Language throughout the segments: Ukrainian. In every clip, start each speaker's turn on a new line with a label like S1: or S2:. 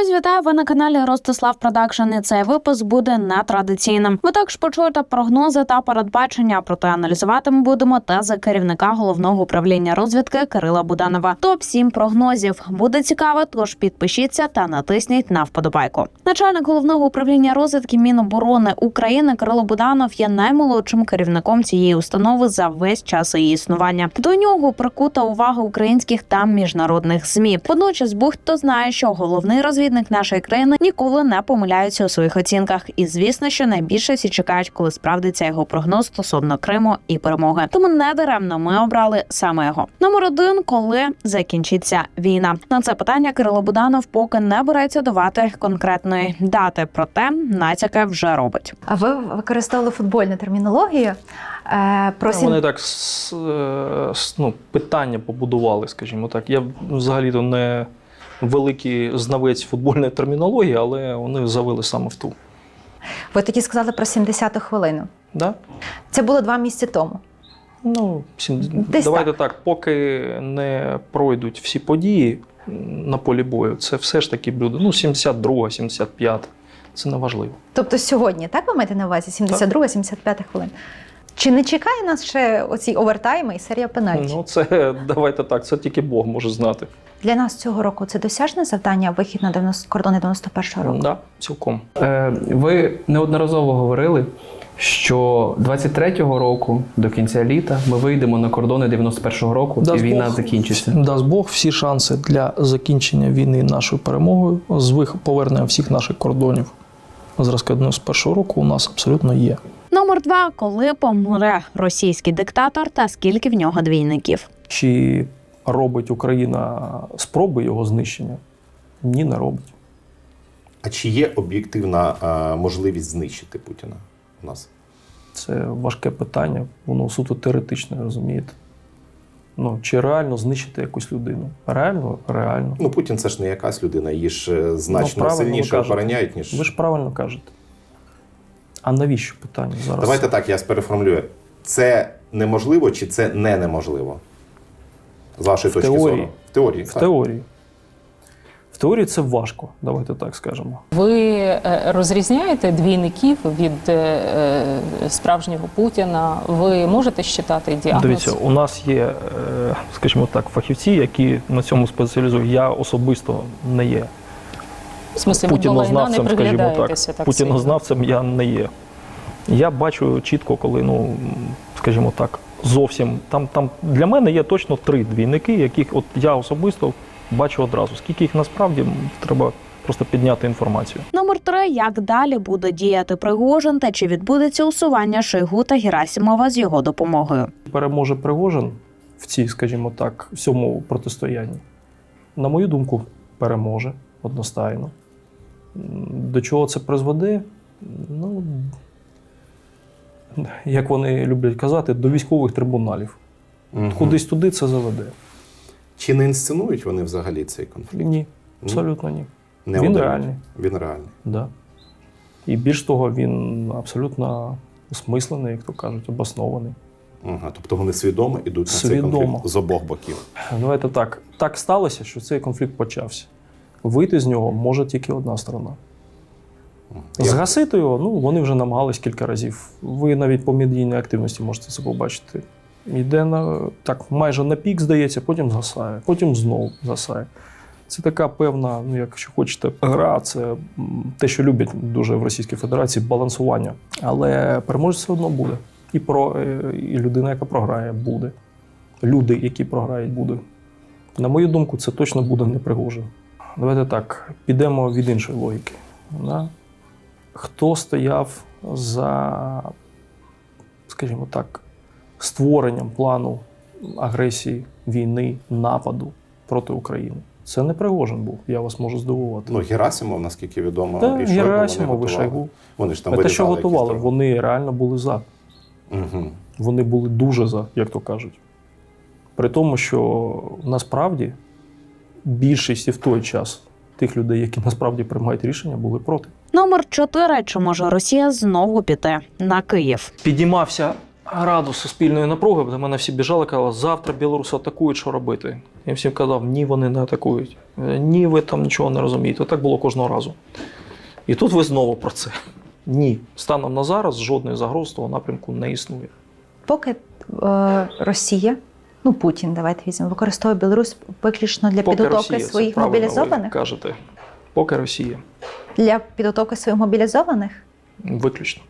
S1: Друзі, вітаю! Ви на каналі Ростислав Продакшн. І цей випуск буде нетрадиційним. Ви також почуєте прогнози та передбачення. Проте аналізувати ми будемо тези керівника головного управління розвідки Кирила Буданова. Топ 7 прогнозів буде цікаво. Тож підпишіться та натисніть на вподобайку. Начальник головного управління розвідки Міноборони України Кирило Буданов є наймолодшим керівником цієї установи за весь час її існування. До нього прикута увага українських та міжнародних змі. Водночас, будь-хто знає, що головний розвідник нашої країни ніколи не помиляється у своїх оцінках. І звісно, що найбільше всі чекають, коли справдиться його прогноз стосовно Криму і перемоги. Тому не даремно ми обрали саме його. Номер один, коли закінчиться війна. На це питання Кирило Буданов поки не береться давати конкретної дати, проте натяки вже робить.
S2: А ви використовували футбольну термінологію. Е, про сім...
S3: Вони так с- е, с- ну, питання побудували, скажімо так. Я взагалі-то не великий знавець футбольної термінології, але вони завели саме в ту.
S2: Ви тоді сказали про 70-ту хвилину.
S3: Да?
S2: Це було два місяці тому.
S3: Ну, сім-
S2: Десь
S3: давайте так. поки не пройдуть всі події на полі бою, це все ж таки буде ну, 72, 75. Це не важливо.
S2: Тобто сьогодні, так ви маєте на увазі? 72-75 хвилин. Чи не чекає нас ще оці овертайми і серія пенальті?
S3: Ну, це давайте так, це тільки Бог може знати.
S2: Для нас цього року це досяжне завдання вихід на 90... кордони 91-го року.
S3: Да, цілком.
S4: Е, Ви неодноразово говорили, що 23-го року до кінця літа ми вийдемо на кордони 91-го року, і війна закінчиться.
S3: Дасть Бог всі шанси для закінчення війни нашою перемогою з вих- повернення всіх наших кордонів зразка 91 року у нас абсолютно є.
S1: Номер два, коли помре російський диктатор та скільки в нього двійників.
S3: Чи робить Україна спроби його знищення? Ні, не робить.
S5: А чи є об'єктивна е, можливість знищити Путіна у нас?
S3: Це важке питання, воно суто теоретичне, розумієте? Ну, чи реально знищити якусь людину? Реально, реально.
S5: Ну, Путін це ж не якась людина, її ж е, значно
S3: Ну,
S5: сильніше обороняють, ніж.
S3: Ви ж правильно кажете. А навіщо питання зараз?
S5: Давайте так, я переформулюю. Це неможливо чи це не неможливо? З вашої
S3: В
S5: точки
S3: теорії.
S5: зору. В теорії.
S3: В
S5: так.
S3: теорії. В теорії це важко, давайте так скажемо.
S6: Ви е, розрізняєте двійників від е, е, справжнього Путіна? Ви можете щитати діагноз?
S3: Дивіться, у нас є, скажімо так, фахівці, які на цьому спеціалізують. Я особисто не є
S6: в не
S3: путінознавцем, скажімо так.
S6: так?
S3: Путінознавцем я не є. Я бачу чітко, коли, ну, скажімо так, зовсім там, там для мене є точно три двійники, яких от я особисто бачу одразу. Скільки їх насправді треба просто підняти інформацію.
S1: Номер три, як далі буде діяти Пригожин та чи відбудеться усування Шойгу та Герасимова з його допомогою.
S3: переможе Пригожин в цій, скажімо так, в цьому протистоянні? На мою думку, переможе одностайно. До чого це призведе? Ну, як вони люблять казати, до військових трибуналів.
S5: Мгм.
S3: Кудись туди це заведе.
S5: Чи не інсценують вони взагалі цей конфлікт?
S3: Ні, абсолютно ні.
S5: Не
S3: Він
S5: удають?
S3: реальний.
S5: Він реальний.
S3: Да. І більш того, він абсолютно осмислений, як то кажуть, обоснований.
S5: Ага, тобто вони свідомо йдуть на цей конфлікт з обох боків.
S3: Давайте так. Так сталося, що цей конфлікт почався. Вийти з нього може тільки одна сторона.
S5: Я-
S3: Згасити його, ну вони вже намагались кілька разів. Ви навіть по медійній активності можете це побачити. Йде на так, майже на пік, здається, потім згасає, потім знову згасає. Це така певна, ну якщо хочете, гра, це те, що люблять дуже в Російській Федерації, балансування. Але переможець все одно буде. І про е, і людина, яка програє, буде. Люди, які програють, буде. На мою думку, це точно буде не Пригожин. Давайте так, підемо від іншої логіки. Да? Хто стояв за, скажімо так, створенням плану агресії, війни, нападу проти України? Це не Пригожин був, я вас можу здивувати.
S5: Ну, Герасимов, наскільки відомо,
S3: Та,
S5: і Шойгу
S3: Герасимов
S5: вони
S3: і. Шойгу.
S5: Вони ж там
S3: Те, що готували, вони реально були за.
S5: Угу.
S3: Вони були дуже за, як то кажуть. При тому, що насправді більшість і в той час тих людей, які насправді приймають рішення, були проти.
S1: Номер чотири, чи може Росія знову піти на Київ?
S3: Підіймався граду суспільної напруги, до мене всі біжали, казали, завтра білоруси атакують, що робити. Я всім казав, ні, вони не атакують. Ні, ви там нічого не розумієте. Так було кожного разу. І тут ви знову про це. Ні, станом на зараз жодної загроз того напрямку не існує.
S2: Поки е, Росія, ну Путін, давайте візьмемо, використовує Білорусь виключно для підготовки
S3: Росія, це
S2: своїх
S3: правильно ви
S2: мобілізованих.
S3: кажете. Поки Росія.
S2: Для підготовки своїх мобілізованих.
S3: Виключно.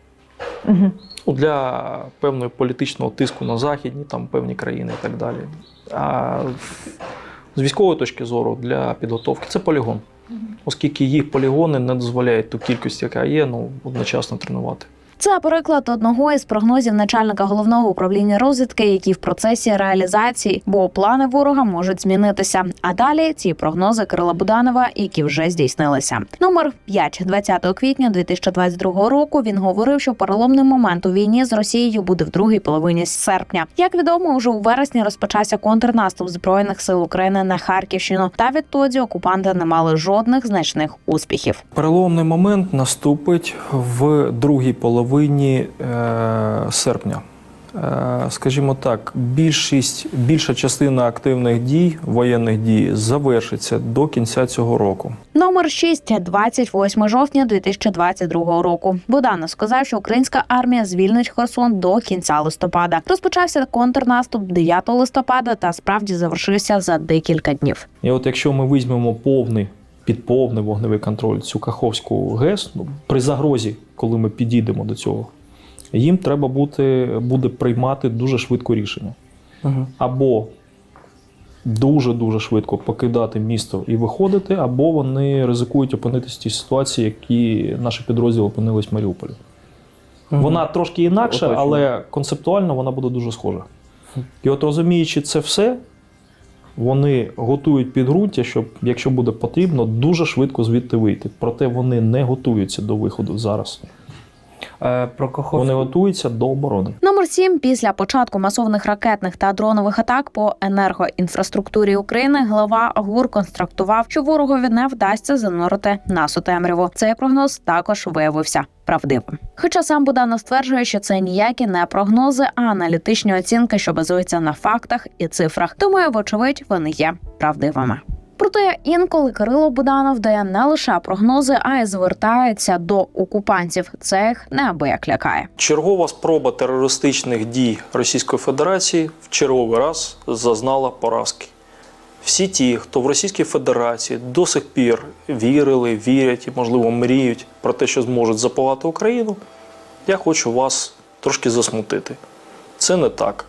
S2: Угу.
S3: Ну, для певного політичного тиску на західні, там певні країни і так далі. А з військової точки зору для підготовки це полігон. Оскільки їх полігони не дозволяють ту кількість, яка є, ну одночасно тренувати.
S1: Це приклад одного із прогнозів начальника головного управління розвідки, які в процесі реалізації, бо плани ворога можуть змінитися. А далі ці прогнози Кирила Буданова, які вже здійснилися. Номер 5. 20 квітня 2022 року. Він говорив, що переломний момент у війні з Росією буде в другій половині серпня. Як відомо, уже у вересні розпочався контрнаступ збройних сил України на Харківщину. Та відтоді окупанти не мали жодних значних успіхів.
S3: Переломний момент наступить в другій половині е, серпня. Е, скажімо так, більшість, більша частина активних дій, воєнних дій завершиться до кінця цього року.
S1: Номер 6. 28 жовтня 2022 року. Буданов сказав, що українська армія звільнить Херсон до кінця листопада. Розпочався контрнаступ 9 листопада та справді завершився за декілька днів.
S3: І от якщо ми візьмемо повний під повний вогневий контроль цю Каховську ГЕС, ну, при загрозі, коли ми підійдемо до цього, їм треба бути, буде приймати дуже швидко рішення.
S4: Угу.
S3: Або дуже дуже швидко покидати місто і виходити, або вони ризикують опинитися в тій ситуації, які наші підрозділи опинились в Маріуполі. Вона трошки інакша, але концептуально вона буде дуже схожа. І от розуміючи це все, вони готують підґрунтя, щоб, якщо буде потрібно, дуже швидко звідти вийти. Проте вони не готуються до виходу зараз.
S4: Е, про Каховську.
S3: Вони готуються до оборони.
S1: Номер 7. Після початку масовних ракетних та дронових атак по енергоінфраструктурі України глава ГУР конструктував, що ворогові не вдасться занурити нас у темряву. Цей прогноз також виявився правдивим. Хоча сам Буданов стверджує, що це ніякі не прогнози, а аналітичні оцінки, що базуються на фактах і цифрах. Тому, вочевидь, вони є правдивими. Проте інколи Кирило Буданов дає не лише прогнози, а й звертається до окупантів. Це їх неабияк лякає.
S3: Чергова спроба терористичних дій Російської Федерації в черговий раз зазнала поразки. Всі ті, хто в Російській Федерації до сих пір вірили, вірять і, можливо, мріють про те, що зможуть запалати Україну, я хочу вас трошки засмутити. Це не так.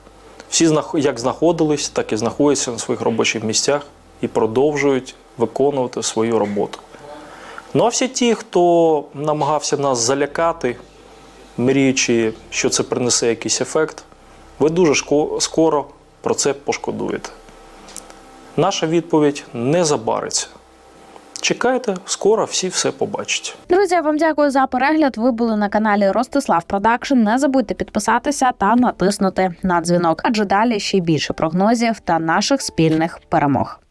S3: Всі як знаходились, так і знаходяться на своїх робочих місцях і продовжують виконувати свою роботу. Ну а всі ті, хто намагався нас залякати, мріючи, що це принесе якийсь ефект, ви дуже скоро про це пошкодуєте. Наша відповідь не забариться. Чекайте, скоро всі все побачать.
S1: Друзі, я вам дякую за перегляд. Ви були на каналі Ростислав Продакшн. Не забудьте підписатися та натиснути на дзвінок, адже далі ще більше прогнозів та наших спільних перемог.